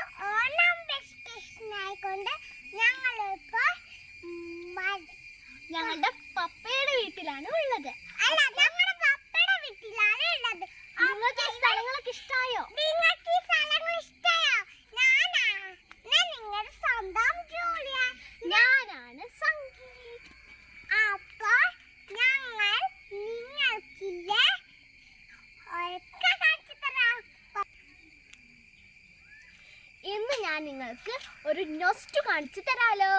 ഒരു ഓണം വെക്കേഷൻ ആയിക്കൊണ്ട് ഞങ്ങൾ ഞങ്ങളുടെ പപ്പയുടെ വീട്ടിലാണ് ഉള്ളത്. അല്ല ഞങ്ങളുടെ പപ്പയുടെ വീട്ടിലാണ് ഉള്ളത്. നിങ്ങൾക്ക് സ്ഥലങ്ങളൊക്കെ ഇഷ്ടമായോ നിങ്ങൾക്ക് ഞാൻ നിങ്ങൾക്ക് ഒരു നൊസ്റ്റ് കാണിച്ചു തരാലോ.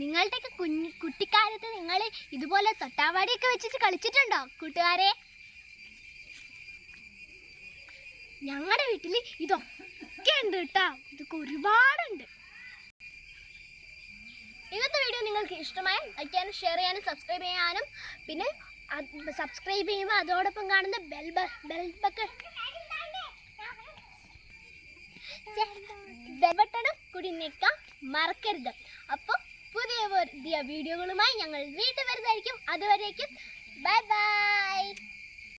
നിങ്ങളുടെയൊക്കെ കുഞ്ഞു കുട്ടിക്കാലത്ത് നിങ്ങൾ ഇതുപോലെ തൊട്ടാവാടിയൊക്കെ വെച്ചിട്ട് കളിച്ചിട്ടുണ്ടോ കൂട്ടുകാരെ? ഞങ്ങളുടെ വീട്ടിൽ ഇതൊക്കെ ഉണ്ട് കേട്ടോ. ഇതൊക്കെ ഒരുപാടുണ്ട്. ഇന്നത്തെ വീഡിയോ നിങ്ങൾക്ക് ഇഷ്ടമായ ലൈക്ക് ചെയ്യാനും ഷെയർ ചെയ്യാനും സബ്സ്ക്രൈബ് ചെയ്യാനും പിന്നെ സബ്സ്ക്രൈബ് ചെയ്യുമ്പോൾ അതോടൊപ്പം കാണുന്ന ബെൽ ബെൽ ബട്ടൺ ബെൽ കൂടി നിൽക്കാം മറക്കരുത്. അപ്പോൾ പുതിയ വീഡിയോകളുമായി ഞങ്ങൾ വീട്ടിൽ വരുന്നതായിരിക്കും. അതുവരേക്കും ബൈ ബൈ